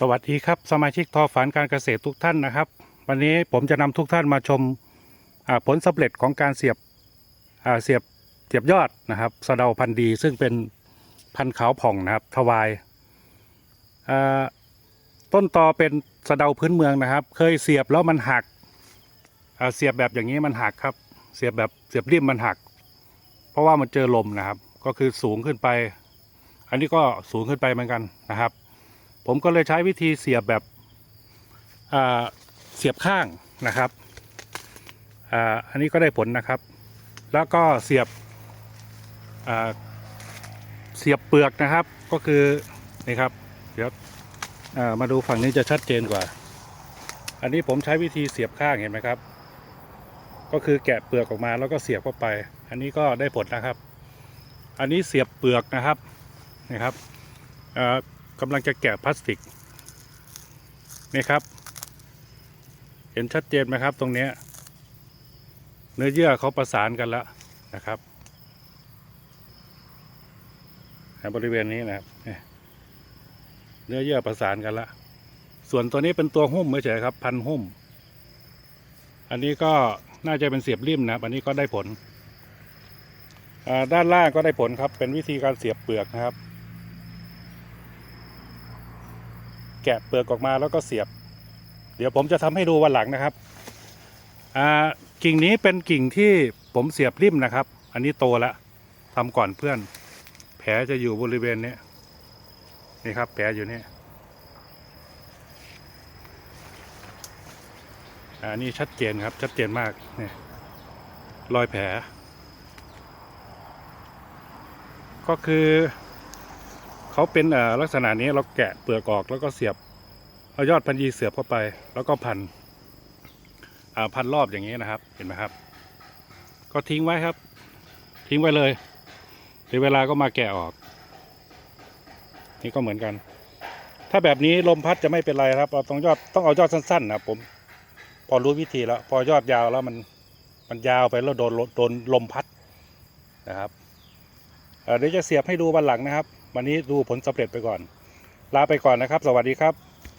สวัสดีครับสมาชิกทอฝันการเกษตรทุกท่านนะครับ วันนี้ผมจะนำทุกท่านมาชมผลสำเร็จของการเสียบเสียบเสียบยอดนะครับสะเดาพันธุ์ดี ซึ่งเป็นพันธุ์ขาวผ่องนะครับทวายต้นตอเป็นสะเดาพื้นเมืองนะครับ เคยเสียบแล้วมันหักเสียบแบบอย่างนี้มันหักครับ เสียบแบบเสียบริมมันหัก เพราะว่ามันเจอลมนะครับ ก็คือสูงขึ้นไป อันนี้ก็สูงขึ้นไปเหมือนกันนะครับ ผมก็เลยใช้วิธีเสียบแบบเสียบข้างนะครับอ,อันนี้ก็ได้ผลนะครับ แล้วก็เสียบเสียบเปลือกนะครับ ก็คือนี่ครับ เดี๋ยวมาดูฝั่งนี้จะชัดเจนกว่า อันนี้ผมใช้วิธีเสียบข้างเห็นไหมครับ ก็คือแกะเปลือกออกมาแล้วก็เสียบเข้าไป อันนี้ก็ได้ผลนะครับ อันนี้เสียบเปลือกนะครับนี่ครับ กำลังจะแกะพลาสติกนี่ครับ เห็นชัดเจนไหมครับตรงนี้เนื้อเยื่อเขาประสานกันแล้วนะครับในบริเวณนี้นะครับเนื้อเยื่อประสานกันแล้วส่วนตัวนี้เป็นตัวหุ้มไม่ใช่ครับ พันหุ้ม อันนี้ก็น่าจะเป็นเสียบริมนะครับ อันนี้ก็ได้ผลอ่าด้านล่างก็ได้ผลครับ เป็นวิธีการเสียบเปลือกนะครับ แกะเปลือกออกมาแล้วก็เสียบ เดี๋ยวผมจะทำให้ดูวันหลังนะครับอ่ากิ่งนี้เป็นกิ่งที่ผมเสียบริมนะครับ อันนี้โตแล้วทำก่อนเพื่อน แผลจะอยู่บริเวณนี้นี่ครับ แผลอยู่นี่อ่านี่ชัดเจนครับชัดเจนมากนี่รอยแผล ก็คือ เขาเป็นลักษณะนี้เราแกะเปลือกออกแล้วก็เสียบเอายอดพันธุ์ยีเสียบเข้าไป แล้วก็พันพันรอบอย่างนี้นะครับเห็นไหมครับ ก็ทิ้งไว้ครับ ทิ้งไว้เลยถึงเวลาก็มาแกะออก นี่ก็เหมือนกัน ถ้าแบบนี้ลมพัดจะไม่เป็นไรครับเราต้องยอดต้องเอายอดสั้นๆนะผม พอรู้วิธีแล้ว พอยอดยาวแล้วมันมันยาวไปแล้วโดนโดนลมพัดนะครับเอ่อเดี๋ยวจะเสียบให้ดูวันหลังนะครับ วันนี้ดูผลสำเร็จไปก่อน ลาไปก่อนนะครับ สวัสดีครับ